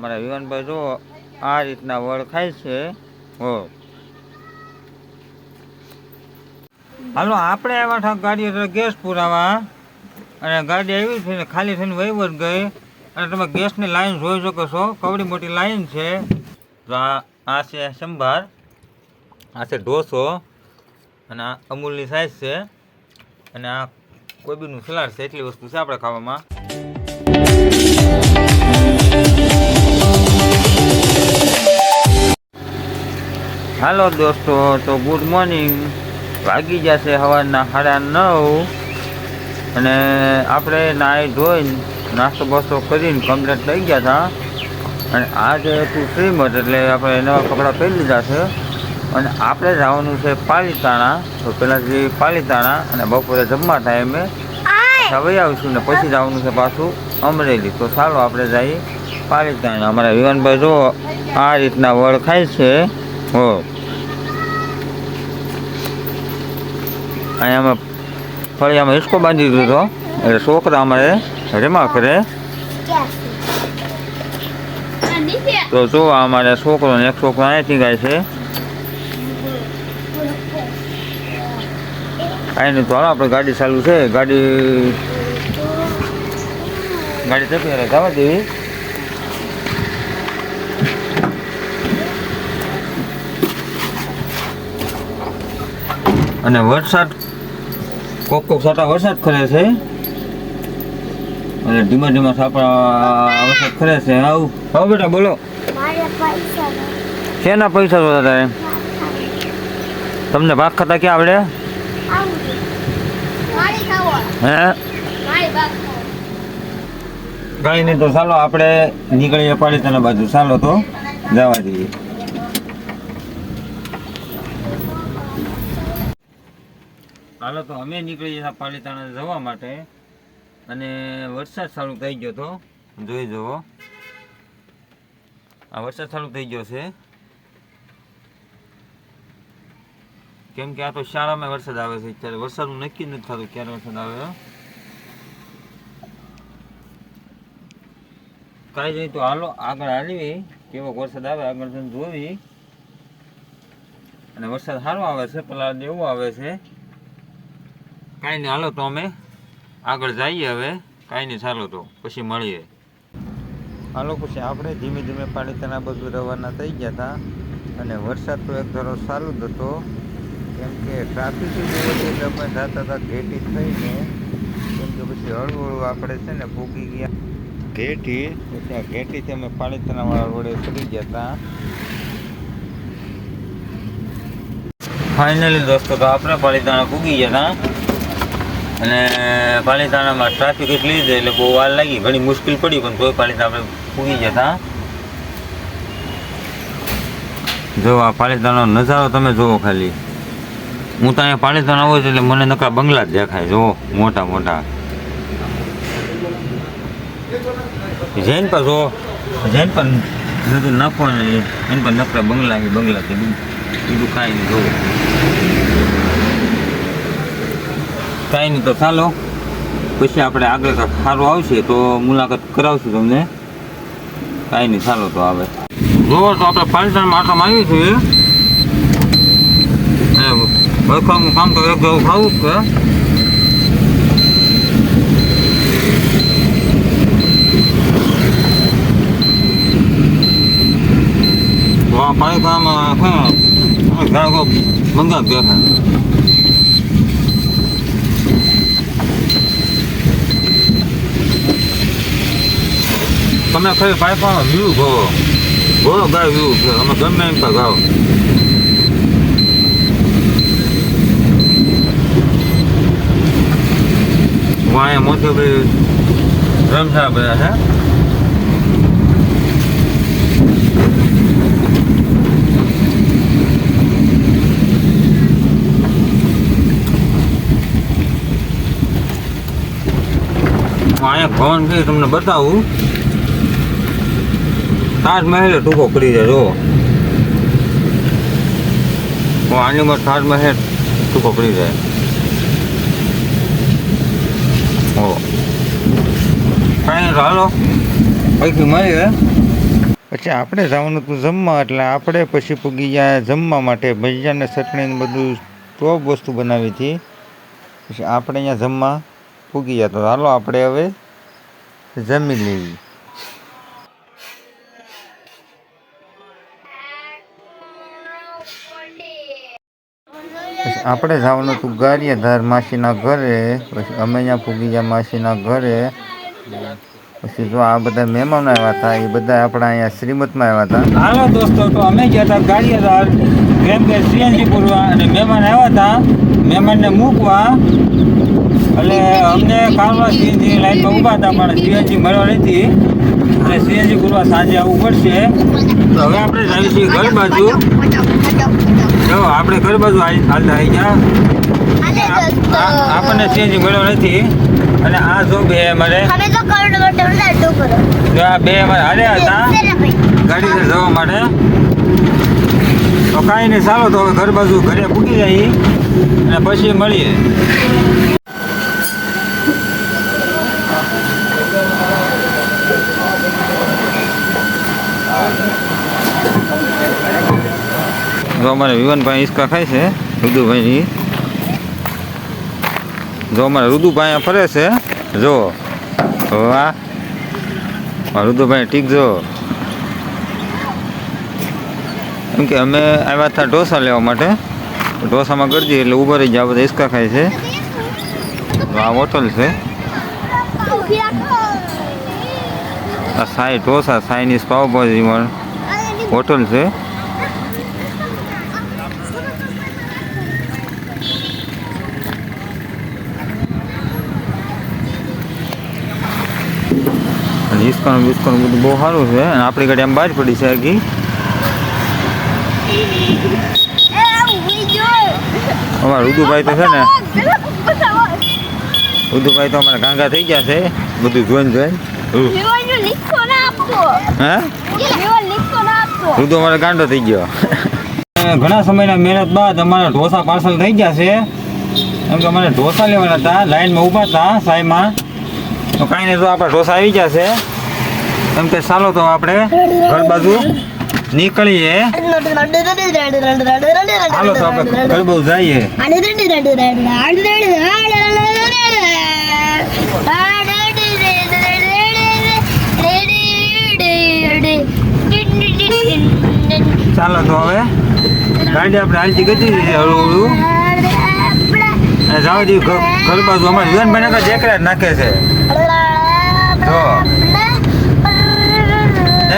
મારા વિવાનભાઈ જો આ રીતના વળ ખાય છે, હો. હાલો, આપણે આવ્યા હતા ગાડી એટલે ગેસ પુરાવા. અને ગાડી આવી છે ને ખાલી થઈને વહીવટ ગઈ. અને તમે ગેસની લાઈન જોઈ શકો છો, કવડી મોટી લાઈન છે. તો આ છે સંભાર, આ છે ઢોસો, અને આ અમૂલની સાઈઝ છે. અને આ કોબીનું સલાડ છે, એટલી વસ્તુ છે આપણે ખાવામાં. હાલો દોસ્તો તો ગુડ મોર્નિંગ વાગી જશે સવારના સાડા નવ અને આપણે નાહી ધોઈને નાસ્તો બાસ્તો કરીને કમ્પ્લેટ થઈ ગયા હતા. અને આજે હતું શ્રીમત એટલે આપણે નવા કપડાં પહેરી લીધા છે. અને આપણે જવાનું છે પાલીતાણા. તો પહેલાં જે પાલીતાણા અને બપોરે જમવા ટાઈમે હવે આવીશું ને પછી જવાનું છે પાછું અમરેલી. તો ચાલો આપણે જઈએ પાલીતાણા. અમારા વિવાનભાઈ જો આ રીતના વળ ખાય છે. હો. અહીંયા અમે ફળિયામાં હિસકો બાંધી દીધો એટલે છોકરા અમારે રેમા કરે. તો જો અમારે છોકરો એક છોકરો અહીંયાથી ગાય છે. નહીં તો આપણે ગાડી ચાલુ છે. ગાડી ગાડી રહે જવા દેવી. અને વરસાદ કોક કોક સાટા વરસાદ ખરે છે. અને ધીમા ધીમા સાપડા વરસાદ ખરે છે. આવું. હા બેટા બોલો. શેના પૈસા જોતા તારે તમને ભાગ ખાતા ક્યાં આવડે? હે? કાંઈ નહીં તો ચાલો આપણે નીકળીએ પાડી તને બાજુ. ચાલો તો જવા દઈએ. હાલો તો અમે નીકળી જતા પાલિતાણા જવા માટે અને વરસાદ ચાલુ થઈ ગયો તો, જોઈ જુઓ. આ વરસાદ ચાલુ થઈ ગયો છે. કેમ કે આ તો શાળામાં વરસાદ આવે છે ત્યારે વરસાદનું નક્કી નથી થતું ક્યારે વરસાદ આવે. કાંઈ નહીં તો હાલો, આગળ હાલવી કેવો વરસાદ આવે આગળ જોવી. અને વરસાદ સારો આવે છે, પેલા એવું આવે છે. કાંઈ નહીં હાલો તો અમે આગળ જઈએ હવે. કાંઈ નહીં ચાલો તો પછી મળીએ. હાલો પછી આપણે ધીમે ધીમે પાલિતાના બધું રવાના થઈ ગયા હતા. અને વરસાદ તો એક ધરો ચાલુ જ હતો. કેમ કે ટ્રાફિક જ અમે જતા હતા ઘેટી થઈને. કેમ કે પછી હળવું હળવું આપણે છે ને ભૂગી ગયા. ઘેટી પછી ઘેટીથી અમે પાલિતાનાવાળા રોડે ચડી ગયા હતા. ફાઇનલી દોસ્તો તો આપણે પાલિતાણા પૂગી ગયા હતા. અને પાલિતાણામાં ટ્રાફિક એટલી જ એટલે બહુ વાર લાગી. ઘણી મુશ્કેલ પડી પણ તોય પાલિતાણા આપણે પૂગી જતા. જો આ પાલિતાણાનો નજારો તમે જુઓ ખાલી. હું તો અહીંયા પાલિતાણા હોય એટલે મને નકરા બંગલા જ દેખાય. જુઓ, મોટા મોટા. જૈન પર જો જૈન પર બધું નફો ને એન પર નકરા બંગલા બંગલા કે બીજું કાંઈ નહીં જોવું કાંઈ નહીં તો ચાલો. પછી આપણે આગળ સારું આવશે તો મુલાકાત કરાવશું તમને. કાંઈ નહીં, ચાલો તો આવે. જોવો તો આપણે પાલિતાણામાં આટલામાં આવી છીએ. બરખાનું કામ તો એક જવું ખાવું જ છે. પાણી પાલિતાણામાં છે ગાળકો દેખાય તમે ખાલી પાઇપમાં વ્યૂ ભવો બોલો ગાય વ્યૂ છે. અમે ગમે એમ પર ગાઓ વાયા મોટે ભાઈ રમઝા હું. અહીંયા ભવન છે તમને બતાવું. તાજમહેલ ટૂંકો કરી દે જો હું આની માં તાજમહેલ ટૂંકો કરી જાય હો. કાંઈ હાલો. પૈકી મળીએ પછી આપણે જવાનું હતું જમવા, એટલે આપણે પછી પૂગી ગયા જમવા માટે ભજીયાને ચટણી ને બધું ટોપ વસ્તુ બનાવી હતી. પછી આપણે અહીંયા જમવા પૂગી ગયા તો આપણે હવે જમી લેવી આપણે જવાનું હતું ગારિયાધાર માસીના ઘરે, પછી અમે અહીંયા ફૂગી ગયા માસીના ઘરે. પછી જો આ બધા મહેમાનો આવ્યા હતા, એ બધા આપણા અહીંયા શ્રીમતમાં આવ્યા હતા. હાલો દોસ્તો, તો અમે ગયા હતા ગારિયાધાર. કેમ કે સીએનજી પૂરવા અને મહેમાન આવ્યા હતા મહેમાનને મૂકવા. એટલે અમને કાલમાં સીએનજી લાઈનમાં ઊભા હતા પણ સીએનજી મળવા નથી. અને સીએનજી પૂરવા સાંજે આવવું પડશે. તો હવે આપણે જઈએ છીએ ઘર બાજુ. જો આપણે ઘર બાજુ હાલ- હાલતા આવી ગયા. આપણને સીએનજી મળ્યો નથી. અને આ જો બે અમારે જો આ બે અમારે હાલ્યા હતા. ગાડી જવા માટે. તો કાંઈ નહીં, ચાલો તો હવે ઘર બાજુ ઘરે પૂકી જાય અને પછી મળીએ. જો અમારે વિવનભાઈ ઈસકા ખાય છે, રુદુભાઈની. જો અમારે રુદુભાઈ ફરે છે, જો, વાહ. રુદુભાઈ ઠીક જો. એમ કે અમે આવ્યા હતા ઢોસા લેવા માટે. ઢોસામાં ગરજી એટલે ઊભા રહી જાય બધા હિંચકા ખાય છે. આ હોટલ છે. આ સાઈ ઢોસા, સાઈનીઝ પાવભાજીમાં હોટલ છે. અને હિસકાનું બધું બહુ સારું છે. અને આપણી ગાડી આમ બહાર પડી છે આગી. અમારા રુદુભાઈ તો છે ને ઉદુભાઈ તો અમારા ગાંગા થઈ ગયા છે બધું જોઈન જોઈન. હે? રુદુ અમારે ગાંડો થઈ ગયો. ઘણા સમયના મહેનત બાદ અમારા ઢોસા પાર્સલ થઈ ગયા છે. એમ કે અમારે ઢોસા લેવાના હતા લાઈનમાં ઊભા હતા સાઈમાં તો કાંઈ નહીં તો આપણા ઢોસા આવી ગયા છે. એમ કે ચાલો તો આપણે ઘર બાજુ નીકળીએ. હાલો તો આપણે ઘર જઈએ ચાલો તો હવે ગાડી આપણે હાલતી ગતી હળવું હળવું જવા દઈએ ઘર બાજુ અમારે જીવનભાઈ બને દેખરા નાખે છે. જો.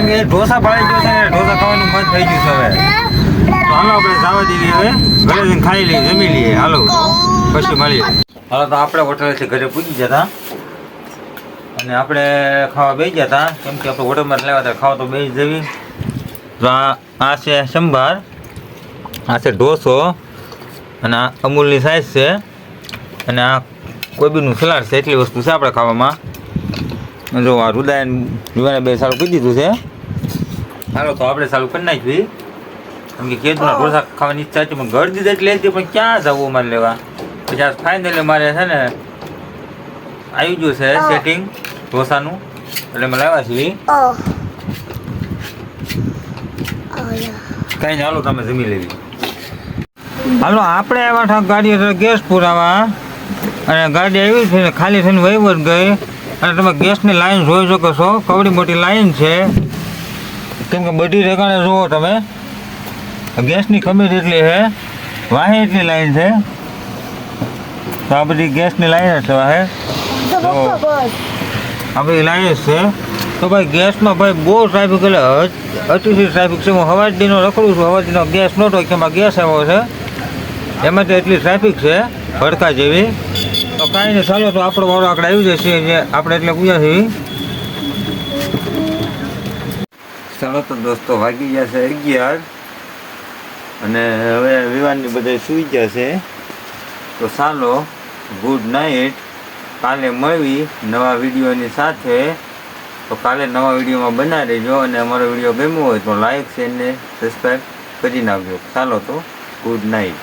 એમ કે ઢોસા પાડી ગયો છે ને ઢોસા ખાવાનું મન થઈ ગયું છે હવે. તો હાલો આપણે જવા દેવી હવે. ઘરે ખાઈ લઈએ, જમી લઈએ. હાલો. પછી મળીએ. હાલો, તો આપણે હોટલેથી ઘરે પૂજી જતા. અને આપણે ખાવા બેસી ગયા હતા કેમ કે આપણે હોટલમાં લેવા હતા ખાવા તો બેસી જવી. તો આ છે સંભાર. આ છે ઢોસો. અને આ અમૂલની સાઈઝ છે. અને આ કોબીનું સલાડ છે. એટલી વસ્તુ છે આપણે ખાવામાં. જો આ રુદાયન યુવાને બે સારું કહી દીધું છે. હાલો તો આપણે સારું કરી નાખવી કેમ કે કેદુના ઢોસા ખાવાની ઈચ્છા હતી પણ ઘર દીધા લેતી પણ ક્યાં જવું મારે લેવા? પછી આ ફાઇનલી મારે છે ને આવી ગયું છે સેટિંગ ઢોસાનું. એટલે મેં લાવ્યા છીએ. કઈ નહીં હાલો તમે જમી લેવી હાલો આપણે આવ્યા હતા ગાડી ગેસ પુરાવા. અને ગાડી આવી છે ને ખાલી થઈને વહીવટ ગઈ. અને તમે ગેસની લાઈન જોઈ શકો છો. કવડી મોટી લાઈન છે. કેમ કે બધી ઠેકાણે જુઓ તમે. ગેસની કમી એટલી છે. વાહે એટલી લાઈન છે. તો આ બધી ગેસની લાઈન છે વાહે. આ બધી લાઈન છે. તો ભાઈ ગેસમાં ભાઈ બહુ ટ્રાફિક એટલે અત- અતિશય ટ્રાફિક છે. હું હવાજીનો રખડું છું. હવાજીનો ગેસ નહોતો કે એમાં ગેસ આવ્યો છે. એમાં તો એટલી ટ્રાફિક છે ભડકા જેવી. તો કાંઈ નહીં ચાલો તો આપણો વાળો આગળ આવી જશે. જે આપણે એટલે પૂજા છે ચાલો તો દોસ્તો વાગી ગયા છે અગિયાર. અને હવે વિવાનની બધા સૂઈ ગયા છે. તો ચાલો ગુડ નાઇટ કાલે મળવી નવા વિડીયોની સાથે. તો કાલે નવા વિડીયોમાં બના રહેજો અને અમારો વીડિયો ગમ્યો હોય તો લાઈક શેર ને સબસ્ક્રાઈબ કરી નાખજો. ચાલો તો ગુડ નાઇટ